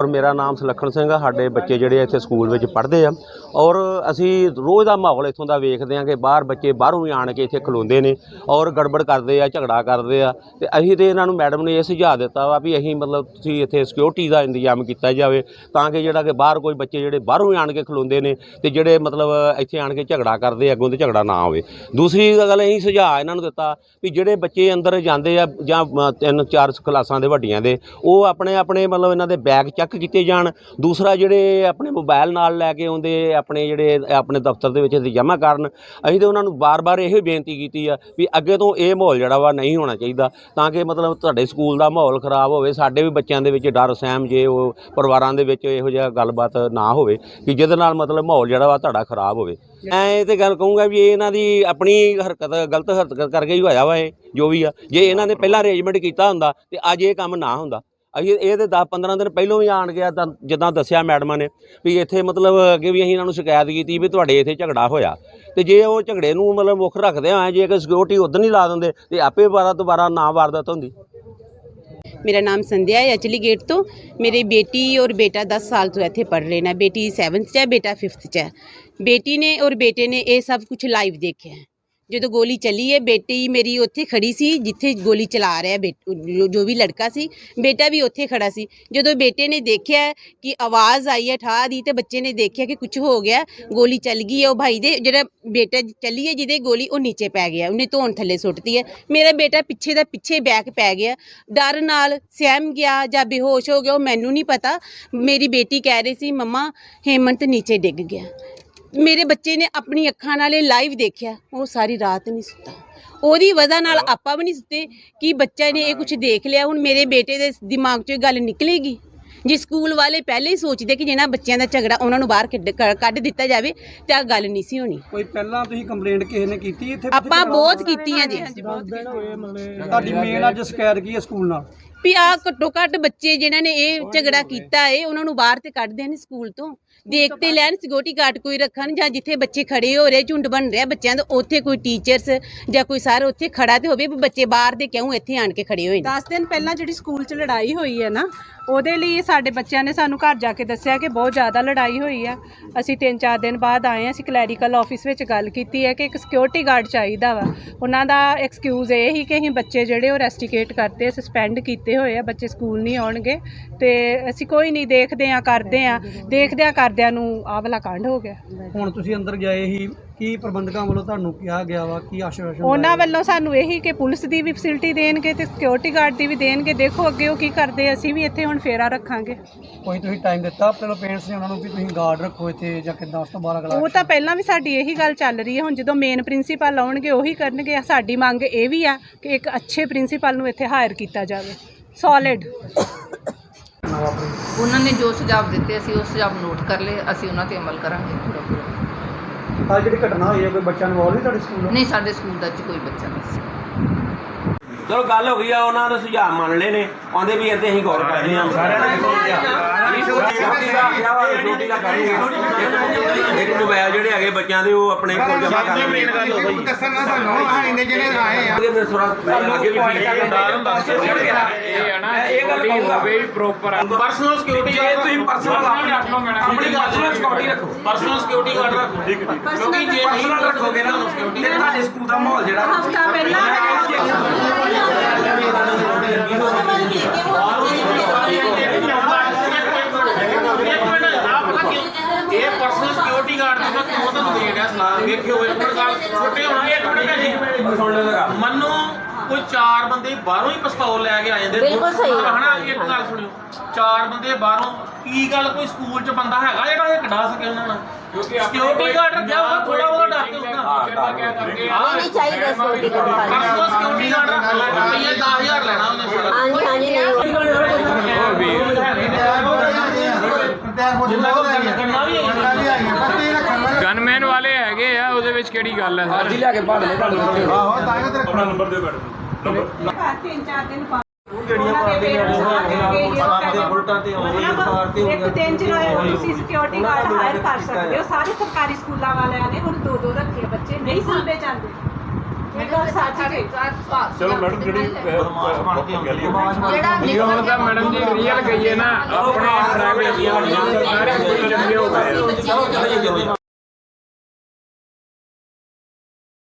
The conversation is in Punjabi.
ਔਰ ਮੇਰਾ ਨਾਮ ਸੁਲੱਖਣ ਸਿੰਘ ਆ, ਸਾਡੇ ਬੱਚੇ ਜਿਹੜੇ ਇੱਥੇ ਸਕੂਲ ਵਿੱਚ ਪੜ੍ਹਦੇ ਆ। ਔਰ ਅਸੀਂ ਰੋਜ਼ ਦਾ ਮਾਹੌਲ ਇੱਥੋਂ ਦਾ ਵੇਖਦੇ ਆ ਕਿ ਬਾਹਰ ਬੱਚੇ ਬਾਹਰੋਂ ਵੀ ਆਣ ਕੇ ਇੱਥੇ ਖਲੋਂਦੇ ਨੇ ਔਰ ਗੜਬੜ ਕਰਦੇ ਆ, ਝਗੜਾ ਕਰਦੇ ਆ। ਤੇ ਅਸੀਂ ਤੇ ਇਹਨਾਂ ਨੂੰ ਮੈਡਮ ਨੇ ਇਹ ਸੁਝਾਅ ਦਿੱਤਾ ਵਾ ਵੀ ਅਸੀਂ ਮਤਲਬ ਤੁਸੀਂ ਇੱਥੇ ਸਿਕਿਉਰਿਟੀ ਦਾ ਇੰਤਜ਼ਾਮ ਕੀਤਾ ਜਾਵੇ ਤਾਂ ਕਿ ਜਿਹੜਾ ਕਿ ਬਾਹਰ ਕੋਈ ਬੱਚੇ ਜਿਹੜੇ ਬਾਹਰੋਂ ਵੀ ਆਣ ਕੇ ਖਲੋਂਦੇ ਨੇ ਤੇ ਜਿਹੜੇ ਮਤਲਬ ਇੱਥੇ ਆਣ ਕੇ ਝਗੜਾ ਕਰਦੇ ਅੱਗੋਂ ਤੇ ਝਗੜਾ ਨਾ ਹੋਵੇ। ਦੂਸਰੀ ਗੱਲ ਅਸੀਂ ਸੁਝਾਅ ਇਹਨਾਂ ਨੂੰ ਦਿੱਤਾ ਵੀ ਜਿਹੜੇ ਬੱਚੇ ਅੰਦਰ ਜਾਂਦੇ ਆ ਜਾਂ ਤਿੰਨ ਚਾਰ ਕਲਾਸਾਂ ਦੇ ਵੱਡੀਆਂ ਦੇ, ਉਹ ਆਪਣੇ ਆਪਣੇ ਮਤਲਬ ਇਹਨਾਂ ਦੇ ਬੈਗ ਚੈੱਕ ਚੈੱਕ ਕੀਤੇ ਜਾਣ। ਦੂਸਰਾ ਜਿਹੜੇ ਆਪਣੇ ਮੋਬਾਈਲ ਨਾਲ ਲੈ ਕੇ ਆਉਂਦੇ, ਆਪਣੇ ਜਿਹੜੇ, ਆਪਣੇ ਦਫ਼ਤਰ ਦੇ ਵਿੱਚ ਜਮ੍ਹਾਂ ਕਰਨ, ਅਸੀਂ ਤੇ ਉਹਨਾਂ ਨੂੰ ਬਾਰ-ਬਾਰ ਇਹੋ ਬੇਨਤੀ ਕੀਤੀ ਆ ਵੀ ਅੱਗੇ ਤੋਂ ਇਹ ਮਾਹੌਲ ਜਿਹੜਾ ਵਾ ਨਹੀਂ ਹੋਣਾ ਚਾਹੀਦਾ, ਤਾਂ ਕਿ ਮਤਲਬ ਤੁਹਾਡੇ ਸਕੂਲ ਦਾ ਮਾਹੌਲ ਖਰਾਬ ਹੋਵੇ, ਸਾਡੇ ਵੀ ਬੱਚਿਆਂ ਦੇ ਵਿੱਚ ਡਰ, ਸਹਿਮ ਜੇ ਉਹ ਪਰਿਵਾਰਾਂ ਦੇ ਵਿੱਚ ਇਹੋ ਜਿਹਾ ਗੱਲਬਾਤ ਨਾ ਹੋਵੇ ਕਿ ਜਿਹਦੇ ਨਾਲ ਮਤਲਬ ਮਾਹੌਲ ਜਿਹੜਾ ਵਾ ਤੁਹਾਡਾ ਖਰਾਬ ਹੋਵੇ। ਮੈਂ ਇਹ ਤੇ ਗੱਲ ਕਹੂੰਗਾ ਵੀ ਇਹਨਾਂ ਦੀ ਆਪਣੀ ਹਰਕਤ, ਗਲਤ ਹਰਕਤ ਕਰਕੇ ਹੀ ਹੋਇਆ ਵਾ ਇਹ, ਜੋ ਵੀ ਆ। ਜੇ ਇਹਨਾਂ ਨੇ ਪਹਿਲਾਂ ਅਰੇਂਜਮੈਂਟ ਕੀਤਾ ਹੁੰਦਾ ਤੇ ਅੱਜ ਇਹ ਕੰਮ ਨਾ ਹੁੰਦਾ ਅਸੀਂ ਇਹ ਤੇ 10 15 ਦਿਨ ਪਹਿਲਾਂ ਵੀ ਆਣ ਗਿਆ ਤਾਂ ਜਿੱਦਾਂ ਦੱਸਿਆ ਮੈਡਮਾਂ ਨੇ ਵੀ ਇੱਥੇ ਮਤਲਬ ਅੱਗੇ ਵੀ ਅਸੀਂ ਇਹਨਾਂ ਨੂੰ ਸ਼ਿਕਾਇਤ ਕੀਤੀ ਵੀ ਤੁਹਾਡੇ ਇੱਥੇ ਝਗੜਾ ਹੋਇਆ। ਤੇ ਜੇ ਉਹ ਝਗੜੇ ਨੂੰ ਮਤਲਬ ਮੁੱਖ ਰੱਖਦੇ ਹੋਏ ਜੇ ਕਿ ਸਿਕਿਉਰਿਟੀ ਉਦੋਂ ਨਹੀਂ ਲਾ ਦਿੰਦੇ, ਤੇ ਆਪੇ ਦੁਬਾਰਾ ਦੁਬਾਰਾ ਨਾ ਵਾਰਦਾਤ ਹੁੰਦੀ। ਮੇਰਾ ਨਾਮ ਸੰਧਿਆ ਹੈ ਅਚਲੀ ਗੇਟ ਤੋਂ। ਮੇਰੀ ਬੇਟੀ ਔਰ ਬੇਟਾ 10 ਸਾਲ ਤੋਂ ਇੱਥੇ ਪੜ੍ਹ ਰਹੇ ਨੇ। ਬੇਟੀ 7th 'ਚ ਹੈ, ਬੇਟਾ 5th 'ਚ ਹੈ। ਬੇਟੀ ਨੇ ਔਰ ਬੇਟੇ ਨੇ ਇਹ ਸਭ ਕੁਝ ਲਾਈਵ ਦੇਖਿਆ ਹੈ। ਜਦੋਂ ਗੋਲੀ ਚੱਲੀ ਹੈ, ਬੇਟੀ ਮੇਰੀ ਉੱਥੇ ਖੜੀ ਸੀ, ਜਿੱਥੇ ਗੋਲੀ ਚਲਾ ਰਿਹਾ ਬੇਟ- ਜੋ- ਜੋ ਵੀ ਲੜਕਾ ਸੀ, ਬੇਟਾ ਵੀ ਉੱਥੇ ਖੜਾ ਸੀ। ਜਦੋਂ ਬੇਟੇ ਨੇ ਦੇਖਿਆ ਕਿ ਆਵਾਜ਼ ਆਈ ਹੈ ਠਾਹ ਦੀ ਤੇ ਬੱਚੇ ਨੇ ਦੇਖਿਆ ਕਿ ਕੁਝ ਹੋ ਗਿਆ, ਗੋਲੀ ਚੱਲ ਗਈ ਹੈ, ਉਹ ਭਾਈ ਦੇ ਜਿਹੜਾ ਬੇਟਾ ਚੱਲੀ ਹੈ, ਜਿਹਦੇ ਗੋਲੀ ਉਹ ਨੀਚੇ ਪੈ ਗਿਆ, ਉਹਨੇ ਧੌਣ ਥੱਲੇ ਸੁੱਟਤੀ ਹੈ। ਮੇਰਾ ਬੇਟਾ ਪਿੱਛੇ ਦਾ ਪਿੱਛੇ ਬੈਕ ਪੈ ਗਿਆ। ਡਰ ਨਾਲ ਸਹਿਮ ਗਿਆ ਜਾਂ ਬੇਹੋਸ਼ ਹੋ ਗਿਆ, ਉਹ ਮੈਨੂੰ ਨਹੀਂ ਪਤਾ। ਮੇਰੀ ਬੇਟੀ ਕਹਿ ਰਹੀ ਸੀ, ਮੰਮਾ, ਹੇਮੰਤ ਨੀਚੇ ਡਿੱਗ ਗਿਆ। ਮੇਰੇ ਬੱਚੇ ਨੇ ਆਪਣੀ ਅੱਖਾਂ ਨਾਲ ਇਹ ਲਾਈਵ ਦੇਖਿਆ ਉਹ ਸਾਰੀ ਰਾਤ ਨਹੀਂ ਸੁੱਤਾ। ਉਹਦੀ ਵਜ੍ਹਾ ਨਾਲ ਆਪਾਂ ਵੀ ਨਹੀਂ ਸੁੱਤੇ ਕਿ ਬੱਚਾ ਨੇ ਇਹ ਕੁਝ ਦੇਖ ਲਿਆ ਹੁਣ ਮੇਰੇ ਬੇਟੇ ਦੇ ਦਿਮਾਗ 'ਚੋਂ ਇਹ ਗੱਲ ਨਿਕਲੇਗੀ। ਜੇ ਸਕੂਲ ਵਾਲੇ ਪਹਿਲੇ ਹੀ ਸੋਚਦੇ ਕਿ ਜਿਹਨਾਂ ਬੱਚਿਆਂ ਦਾ ਝਗੜਾ ਉਹਨਾਂ ਨੂੰ ਬਾਹਰ ਕੱਢ- ਕ- ਕੱਢ ਦਿੱਤਾ ਜਾਵੇ ਤੇ ਆ ਗੱਲ ਨਹੀਂ ਸੀ ਹੋਣੀ। ਕੋਈ ਪਹਿਲਾਂ ਤੁਸੀਂ ਕੰਪਲੇਂਟ ਕਿਸੇ ਨੇ ਕੀਤੀ ਇੱਥੇ? ਆਪਾਂ ਬਹੁਤ ਕੀਤੀਆਂ ਜੀ। ਤੁਹਾਡੀ ਮੇਨ ਅੱਜ ਸ਼ਿਕਾਇਤ ਕੀ ਹੈ ਸਕੂਲ ਨਾਲ? ਵੀ ਆ ਘੱਟੋ ਘੱਟ ਬੱਚੇ ਜਿਨ੍ਹਾਂ ਨੇ ਇਹ ਝਗੜਾ ਕੀਤਾ ਏ ਉਹਨਾਂ ਨੂੰ ਬਾਹਰ ਤੇ ਕੱਢ ਦੇਣ ਸਕੂਲ ਤੋਂ। ਦੇਖ ਤੇ ਲੈਣ ਸਿਕਿਉਰਿਟੀ ਗਾਰਡ ਕੋਈ ਰੱਖਣ ਜਾਂ ਜਿੱਥੇ ਬੱਚੇ ਖੜੇ ਹੋ ਰਹੇ ਝੁੰਡ ਬਣ ਰਿਹਾ ਬੱਚਿਆਂ ਦਾ ਉੱਥੇ ਕੋਈ ਟੀਚਰਸ ਜਾਂ ਕੋਈ ਸਰ ਉੱਥੇ ਖੜਾ ਤੇ ਹੋਵੇ ਵੀ ਬੱਚੇ ਬਾਹਰ ਦੇ ਕਿਉਂ ਇੱਥੇ ਆਣ ਕੇ ਖੜੇ ਹੋਏ ਨੇ? 10 ਦਿਨ ਪਹਿਲਾਂ ਜਿਹੜੀ ਸਕੂਲ 'ਚ ਲੜਾਈ ਹੋਈ ਹੈ ਨਾ ਉਹਦੇ ਲਈ ਸਾਡੇ ਬੱਚਿਆਂ ਨੇ ਸਾਨੂੰ ਘਰ ਜਾ ਕੇ ਦੱਸਿਆ ਕਿ ਬਹੁਤ ਜ਼ਿਆਦਾ ਲੜਾਈ ਹੋਈ ਆ। ਅਸੀਂ 3-4 ਦਿਨ ਬਾਅਦ ਆਏ ਹਾਂ ਅਸੀਂ ਕਲੈਰੀਕਲ ਆਫਿਸ ਵਿੱਚ ਗੱਲ ਕੀਤੀ ਹੈ ਕਿ ਇੱਕ ਸਿਕਿਉਰਿਟੀ ਗਾਰਡ ਚਾਹੀਦਾ ਵਾ। ਉਹਨਾਂ ਦਾ ਐਕਸਕਿਊਜ਼ ਇਹ ਹੀ ਕਿ ਅਸੀਂ ਬੱਚੇ ਜਿਹੜੇ ਉਹ ਰੈਸਟੀਕੇਟ ਕਰਤੇ ਸਸਪੈਂਡ ਕੀਤੇ ਹੋਏ ਆ ਬੱਚੇ ਸਕੂਲ ਨਹੀਂ ਆਉਣਗੇ ਤੇ ਅਸੀਂ ਕੋਈ ਨਹੀਂ ਦੇਖਦੇ ਆ ਕਰਦੇ ਆ ਦੇਖਦਿਆਂ ਕਰਦਿਆਂ ਨੂੰ ਆਹ ਵਾਲਾ ਕਾਂਡ ਹੋ ਗਿਆ। ਹੁਣ ਤੁਸੀਂ ਅੰਦਰ ਗਏ ਹੀ ਕੀ ਪ੍ਰਬੰਧਕਾਂ ਵੱਲੋਂ ਤੁਹਾਨੂੰ ਕਿਹਾ ਗਿਆ ਵਾ ਕੀ ਆਸ਼ਵਾਸਨ ਉਹਨਾਂ ਵੱਲੋਂ ਸਾਨੂੰ ਇਹੀ ਕਿ ਪੁਲਿਸ ਦੀ ਵੀ ਫੈਸਿਲਿਟੀ ਦੇਣਗੇ ਤੇ ਸਿਕਿਉਰਿਟੀ ਗਾਰਡ ਦੀ ਵੀ ਦੇਣਗੇ। ਦੇਖੋ ਅੱਗੇ ਉਹ ਕੀ ਕਰਦੇ ਅਸੀਂ ਵੀ ਇੱਥੇ ਹੁਣ ਫੇਰਾ ਰੱਖਾਂਗੇ। ਕੋਈ ਤੁਸੀਂ ਟਾਈਮ ਦਿੱਤਾ ਆਪਣੇ ਪੇਰੈਂਟਸ ਨੇ ਉਹਨਾਂ ਨੂੰ ਵੀ ਤੁਸੀਂ ਗਾਰਡ ਰੱਖੋ ਇੱਥੇ ਜਾਂ ਕਿੱਦਾਂ ਉਸ ਤੋਂ ਬਾਅਦ ਅਗਲਾ ਉਹ ਤਾਂ ਪਹਿਲਾਂ ਵੀ ਸਾਡੀ ਇਹੀ ਗੱਲ ਚੱਲ ਰਹੀ ਹੈ ਹੁਣ ਜਦੋਂ ਮੇਨ ਪ੍ਰਿੰਸੀਪਲ ਆਉਣਗੇ ਉਹੀ ਕਰਨਗੇ। ਸਾਡੀ ਮੰਗ ਇਹ ਵੀ ਆ ਕਿ ਇੱਕ ਅੱਛੇ ਪ੍ਰਿੰਸੀਪਲ ਨੂੰ ਇੱਥੇ ਹਾਇਰ ਕੀਤਾ ਜਾਵੇ। ਸੋਲਿਡ ਉਹਨਾਂ ਨੇ ਜੋ ਸੁਝਾਅ ਦਿੱਤੇ ਅਸੀਂ ਉਸ ਸੁਝਾਅ ਨੂੰ ਨੋਟ ਕਰ ਲਏ ਅਸੀਂ ਉਹਨਾਂ ਤੇ ਅਮਲ ਕਰਾਂਗੇ ਪੂਰਾ ਪੂਰਾ। ਆ ਜਿਹੜੀ ਘਟਨਾ ਹੋਈ ਹੈ ਕੋਈ ਬੱਚਾ ਇਨਵੋਲਵ ਨਹੀਂ ਤੁਹਾਡੇ ਸਕੂਲ ਨਹੀਂ ਸਾਡੇ ਸਕੂਲ ਦਾ ਚ ਕੋਈ ਬੱਚਾ ਨਹੀਂ ਸੀ। ਚਲੋ ਗੱਲ ਹੋ ਗਈ ਆ ਉਹਨਾਂ ਦੇ ਸੁਝਾਅ ਮੰਨ ਲਏ ਨੇ ਆਉਂਦੇ ਵੀ ਇੱਥੇ ਅਸੀਂ ਗੌਰ ਕਰਦੇ ਹਾਂ ਸਾਰਿਆਂ ਨੇ ਇੱਕ ਮੋਬਾਈਲ ਜਿਹੜੇ ਹੈਗੇ ਬੱਚਿਆਂ ਦੇ ਉਹ ਆਪਣੇ ਕੋਲ ਜਮ੍ਹਾਂ ਕਰ ਲੈਣੇ ਦੱਸਣਾ ਸਾਨੂੰ ਹਾਣੀ ਦੇ ਜਿਹੜੇ ਆਏ ਆ ਅੱਗੇ ਫਿਰ ਥੋੜਾ ਅੱਗੇ ਵੀ ਠੀਕ ਹੁੰਦਾ ਇਹ ਹੈ ਨਾ ਇਹ ਗੱਲ ਹੋਵੇ ਪ੍ਰੋਪਰ ਪਰਸਨਲ ਸਿਕਿਉਰਿਟੀ ਜੇ ਤੁਸੀਂ ਪਰਸਨਲ ਆਪਣੀ ਆਪਣੀ ਪਰਸਨਲ ਸਿਕਿਉਰਿਟੀ ਰੱਖੋ ਪਰਸਨਲ ਸਿਕਿਉਰਿਟੀ ਗਾਰਡ ਰੱਖੋ ਕਿਉਂਕਿ ਜੇ ਪਰਸਨਲ ਰੱਖੋਗੇ ਨਾ ਸਿਕਿਉਰਿਟੀ ਤੇ ਤੁਹਾਡੇ ਸਕੂਲ ਦਾ ਮਾਹੌਲ ਜਿਹੜਾ ਹਫਤਾ ਪਹਿਲਾਂ ਇਹ ਪਰਸਨਲ ਸਿਕਿਉਰਿਟੀ ਗਾਰਡ ਦੀ ਮੈਂ ਕਿਉਂ ਤੁਹਾਨੂੰ ਦੇ ਰਿਹਾ ਸਲਾਹ ਵੇਖਿਓ ਇੱਕ ਮਿੰਟ ਗੱਲ ਛੋਟੇ ਹੋਣਾ ਇੱਕ ਮਿੰਟ ਭੈਣ ਸੁਣ ਲੈ ਲਗਾ ਜੀ ਮੰਨੋ ਕੋਈ ਚਾਰ ਬੰਦੇ ਬਾਹਰੋਂ ਹੀ ਪਿਸਤੌਲ ਲੈ ਕੇ ਆ ਜਾਂਦੇ ਬਿਲਕੁਲ ਸਹੀ ਹਨਾ? ਇੱਕ ਗੱਲ ਸੁਣਿਓ ਚਾਰ ਬੰਦੇ ਬਾਹਰੋਂ ਕੀ ਗੱਲ ਕੋਈ ਸਕੂਲ 'ਚ ਬੰਦਾ ਹੈਗਾ ਜਿਹੜਾ ਇਹ ਕਢਾ ਸਕੇ ਉਹਨਾਂ ਨਾਲ? ਸਿਕਿਉਰਿਟੀ ਗਾਰਡ ਰੱਖਿਆ ਹੋਗਾ ਥੋੜਾ ਨਹੀਂ ਚਾਹੀਦਾ security guard personal security guard ਰੱਖ ਲਓ ਰੁਪਈਆ 10000 ਲੈਣਾ? ਉਹਨੇ ਸਾਰਾ। ਹਾਂਜੀ ਹਾਂਜੀ। ਨਹੀਂ ਜਿੰਨਾ ਕੋ ਕਰਨਾ ਵੀ। ਹੈ ਗਨਮੈਨ ਵਾਲੇ। ਹੈਗੇ ਆ ਉਹਦੇ ਵਿੱਚ ਕਿਹੜੀ ਗੱਲ ਹੈ ਸਰ? ਆਹੋ ਤਾਂ ਹੀ ਤੇ ਰੱਖਣਾ। ਤਿੰਨ ਚਾਰ ਦਿਨ ਸਕੂਲਾਂ ਵਾਲਿਆਂ ਨੇ ਹੁਣ ਦੋ ਦੋ ਰੱਖੇ ਬੱਚੇ ਨਹੀਂ ਸੁਣਦੇ ਜਾਂਦੇ। ਮੈਡਮ ਜੀ ਰੀਅਲ ਗਈ ਨਾ ਆਪਣੇ ਪ੍ਰਾਈਵੇਟ ਸਰਕਾਰੀ ਸਕੂਲ ਚੰਗੇ ਹੋ